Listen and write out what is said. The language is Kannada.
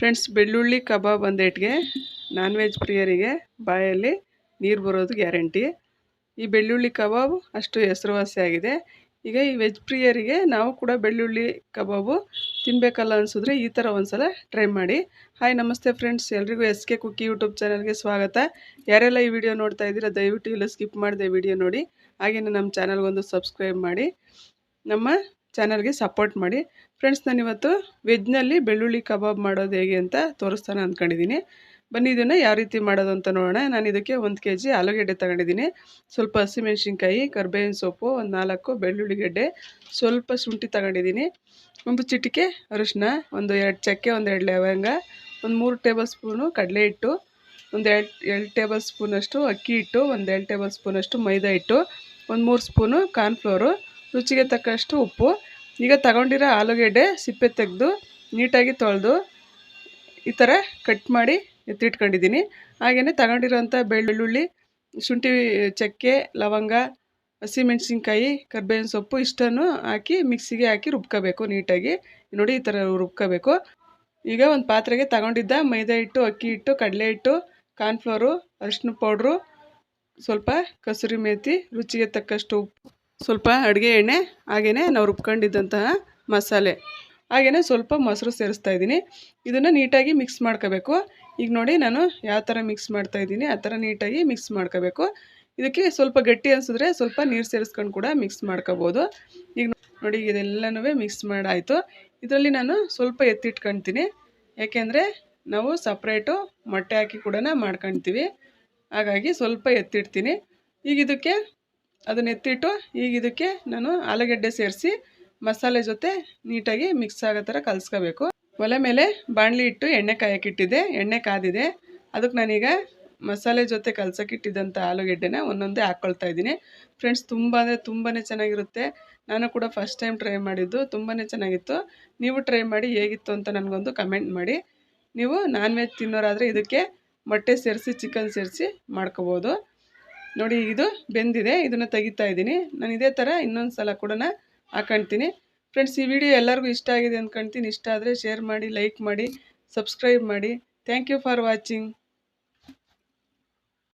ಫ್ರೆಂಡ್ಸ್ ಬೆಳ್ಳುಳ್ಳಿ ಕಬಾಬ್ ಒಂದೇಟ್ಗೆ ನಾನ್ ವೆಜ್ ಪ್ರಿಯರಿಗೆ ಬಾಯಲ್ಲಿ ನೀರು ಬರೋದು ಗ್ಯಾರಂಟಿ. ಈ ಬೆಳ್ಳುಳ್ಳಿ ಕಬಾಬ್ ಅಷ್ಟು ಹೆಸರುವಾಸಿಯಾಗಿದೆ ಈಗ ಈ ವೆಜ್ ಪ್ರಿಯರಿಗೆ ನಾವು ಕೂಡ ಬೆಳ್ಳುಳ್ಳಿ ಕಬಾಬು ತಿನ್ನಬೇಕಲ್ಲ ಅನಿಸಿದ್ರೆ ಈ ಥರ ಒಂದ್ಸಲ ಟ್ರೈ ಮಾಡಿ. ಹಾಯ್ ನಮಸ್ತೆ ಫ್ರೆಂಡ್ಸ್ ಎಲ್ರಿಗೂ ಎಸ್ ಕೆ ಕುಕ್ಕಿ ಯೂಟ್ಯೂಬ್ ಚಾನಲ್ಗೆ ಸ್ವಾಗತ. ಯಾರೆಲ್ಲ ಈ ವಿಡಿಯೋ ನೋಡ್ತಾ ಇದ್ದೀರಾ, ದಯವಿಟ್ಟು ಇಲ್ಲ ಸ್ಕಿಪ್ ಮಾಡಿದೆ ವಿಡಿಯೋ ನೋಡಿ. ಹಾಗೆಯೇ ನಮ್ಮ ಚಾನಲ್ಗೊಂದು ಸಬ್ಸ್ಕ್ರೈಬ್ ಮಾಡಿ. ನಮ್ಮ ಚಾನಲ್ಗೆ ಸಪೋರ್ಟ್ ಮಾಡಿ. ಫ್ರೆಂಡ್ಸ್ ನಾನಿವತ್ತು ವೆಜ್ನಲ್ಲಿ ಬೆಳ್ಳುಳ್ಳಿ ಕಬಾಬ್ ಮಾಡೋದು ಹೇಗೆ ಅಂತ ತೋರಿಸ್ತಾನೆ ಅಂದ್ಕೊಂಡಿದ್ದೀನಿ ಬನ್ನಿ ಇದನ್ನು ಯಾವ ರೀತಿ ಮಾಡೋದು ಅಂತ ನೋಡೋಣ. ನಾನು ಇದಕ್ಕೆ ಒಂದು ಕೆ ಜಿ ಆಲೂಗೆಡ್ಡೆ ತಗೊಂಡಿದ್ದೀನಿ ಸ್ವಲ್ಪ ಹಸಿಮೆಣ್ಸಿನ್ಕಾಯಿ, ಕರ್ಬೇವಿನ ಸೊಪ್ಪು, ಒಂದು ನಾಲ್ಕು ಬೆಳ್ಳುಳ್ಳಿ ಗೆಡ್ಡೆ, ಸ್ವಲ್ಪ ಶುಂಠಿ ತಗೊಂಡಿದ್ದೀನಿ ಒಂದು ಚಿಟಿಕೆ ಅರಿಶಿನ, ಒಂದು ಎರಡು ಚಕ್ಕೆ, ಒಂದು ಎರಡು ಲವಂಗ, ಒಂದು ಮೂರು ಟೇಬಲ್ ಸ್ಪೂನು ಕಡಲೆ ಹಿಟ್ಟು, ಒಂದು ಎರಡು ಎರಡು ಟೇಬಲ್ ಸ್ಪೂನಷ್ಟು ಅಕ್ಕಿ ಹಿಟ್ಟು, ಒಂದು ಎರಡು ಟೇಬಲ್ ಸ್ಪೂನಷ್ಟು ಮೈದಾ ಹಿಟ್ಟು, ಒಂದು ಮೂರು ಸ್ಪೂನು ಕಾರ್ನ್ಫ್ಲೋರು, ರುಚಿಗೆ ತಕ್ಕಷ್ಟು ಉಪ್ಪು ಈಗ ತಗೊಂಡಿರೋ ಆಲೂಗೆಡ್ಡೆ ಸಿಪ್ಪೆ ತೆಗೆದು ನೀಟಾಗಿ ತೊಳೆದು ಈ ಥರ ಕಟ್ ಮಾಡಿ ಎತ್ತಿಟ್ಕೊಂಡಿದ್ದೀನಿ. ಹಾಗೆಯೇ ತಗೊಂಡಿರೋಂಥ ಬೆಳ್ಳುಳ್ಳಿ, ಶುಂಠಿ ಚಕ್ಕೆ, ಲವಂಗ, ಹಸಿಮೆಣ್ಸಿನ್ಕಾಯಿ, ಕರ್ಬೇವಿನ ಸೊಪ್ಪು ಇಷ್ಟನ್ನು ಹಾಕಿ ಮಿಕ್ಸಿಗೆ ಹಾಕಿ ರುಬ್ಕೋಬೇಕು ನೀಟಾಗಿ. ನೋಡಿ, ಈ ಥರ ರುಬ್ಕೋಬೇಕು. ಈಗ ಒಂದು ಪಾತ್ರೆಗೆ ತಗೊಂಡಿದ್ದ ಮೈದಾ ಹಿಟ್ಟು, ಅಕ್ಕಿ ಹಿಟ್ಟು, ಕಡಲೆ ಹಿಟ್ಟು, ಕಾರ್ನ್ಫ್ಲೋರು ಅರಿಶಿನ ಪೌಡ್ರು, ಸ್ವಲ್ಪ ಕಸೂರಿ ಮೇಥಿ ರುಚಿಗೆ ತಕ್ಕಷ್ಟು ಉಪ್ಪು. ಸ್ವಲ್ಪ ಅಡುಗೆ ಎಣ್ಣೆ ಹಾಗೆಯೇ ನಾವು ರುಬ್ಕೊಂಡಿದ್ದಂತಹ ಮಸಾಲೆ. ಹಾಗೆಯೇ ಸ್ವಲ್ಪ ಮೊಸರು ಸೇರಿಸ್ತಾ ಇದ್ದೀನಿ. ಇದನ್ನು ನೀಟಾಗಿ ಮಿಕ್ಸ್ ಮಾಡ್ಕೋಬೇಕು. ಈಗ ನೋಡಿ ನಾನು ಯಾವ ಥರ ಮಿಕ್ಸ್ ಮಾಡ್ತಾ ಇದ್ದೀನಿ, ಆ ಥರ ನೀಟಾಗಿ ಮಿಕ್ಸ್ ಮಾಡ್ಕೋಬೇಕು. ಇದಕ್ಕೆ ಸ್ವಲ್ಪ ಗಟ್ಟಿ ಅನಿಸಿದ್ರೆ ಸ್ವಲ್ಪ ನೀರು ಸೇರಿಸ್ಕೊಂಡು ಕೂಡ ಮಿಕ್ಸ್ ಮಾಡ್ಕೋಬೋದು. ಈಗ ನೋಡಿ ಇದೆಲ್ಲನೂ ಮಿಕ್ಸ್ ಮಾಡಾಯಿತು. ಇದರಲ್ಲಿ ನಾನು ಸ್ವಲ್ಪ ಎತ್ತಿಟ್ಕೊಳ್ತೀನಿ ಯಾಕೆಂದರೆ ನಾವು ಸಪ್ರೇಟು ಮೊಟ್ಟೆ ಹಾಕಿ ಕೂಡ ಮಾಡ್ಕೊಳ್ತೀವಿ ಹಾಗಾಗಿ ಸ್ವಲ್ಪ ಎತ್ತಿಡ್ತೀನಿ. ಈಗ ಇದಕ್ಕೆ ಅದನ್ನ ಎತ್ತಿಟ್ಟು ಈಗ ಇದಕ್ಕೆ ನಾನು ಆಲೂಗಡ್ಡೆ ಸೇರಿಸಿ ಮಸಾಲೆ ಜೊತೆ ನೀಟಾಗಿ ಮಿಕ್ಸ್ ಆಗೋ ಥರ ಕಲಿಸ್ಕೋಬೇಕು. ಒಲೆ ಮೇಲೆ ಬಾಣಲಿ ಇಟ್ಟು ಎಣ್ಣೆ ಕಾಯಕ್ಕಿಟ್ಟಿದ್ದೆ ಎಣ್ಣೆ ಕಾದಿದೆ. ಅದಕ್ಕೆ ನಾನೀಗ ಮಸಾಲೆ ಜೊತೆ ಕಲಸಕ್ಕಿಟ್ಟಿದ್ದಂಥ ಆಲೂಗೆಡ್ಡೆನ ಒಂದೊಂದೇ ಹಾಕ್ಕೊಳ್ತಾ ಇದ್ದೀನಿ. ಫ್ರೆಂಡ್ಸ್ ತುಂಬ ಅಂದರೆ ತುಂಬಾ ಚೆನ್ನಾಗಿರುತ್ತೆ. ನಾನು ಕೂಡ ಫಸ್ಟ್ ಟೈಮ್ ಟ್ರೈ ಮಾಡಿದ್ದು ತುಂಬಾ ಚೆನ್ನಾಗಿತ್ತು. ನೀವು ಟ್ರೈ ಮಾಡಿ ಹೇಗಿತ್ತು ಅಂತ ನನಗೊಂದು ಕಮೆಂಟ್ ಮಾಡಿ. ನೀವು ನಾನ್ ವೆಜ್ ತಿನ್ನೋರಾದರೆ ಇದಕ್ಕೆ ಮೊಟ್ಟೆ ಸೇರಿಸಿ ಚಿಕನ್ ಸೇರಿಸಿ ಮಾಡ್ಕೋಬೋದು. ನೋಡಿ, ಇದು ಬೆಂದಿದೆ, ಇದನ್ನು ತೆಗಿತಾ ಇದ್ದೀನಿ. ನಾನು ಇದೇ ಥರ ಇನ್ನೊಂದು ಸಲ ಕೂಡ ಹಾಕೊಳ್ತೀನಿ ಫ್ರೆಂಡ್ಸ್ ಈ ವಿಡಿಯೋ ಎಲ್ಲರಿಗೂ ಇಷ್ಟ ಆಗಿದೆ ಅಂದ್ಕೊಳ್ತೀನಿ ಇಷ್ಟ ಆದರೆ ಶೇರ್ ಮಾಡಿ ಲೈಕ್ ಮಾಡಿ ಸಬ್ಸ್ಕ್ರೈಬ್ ಮಾಡಿ. Thank you for watching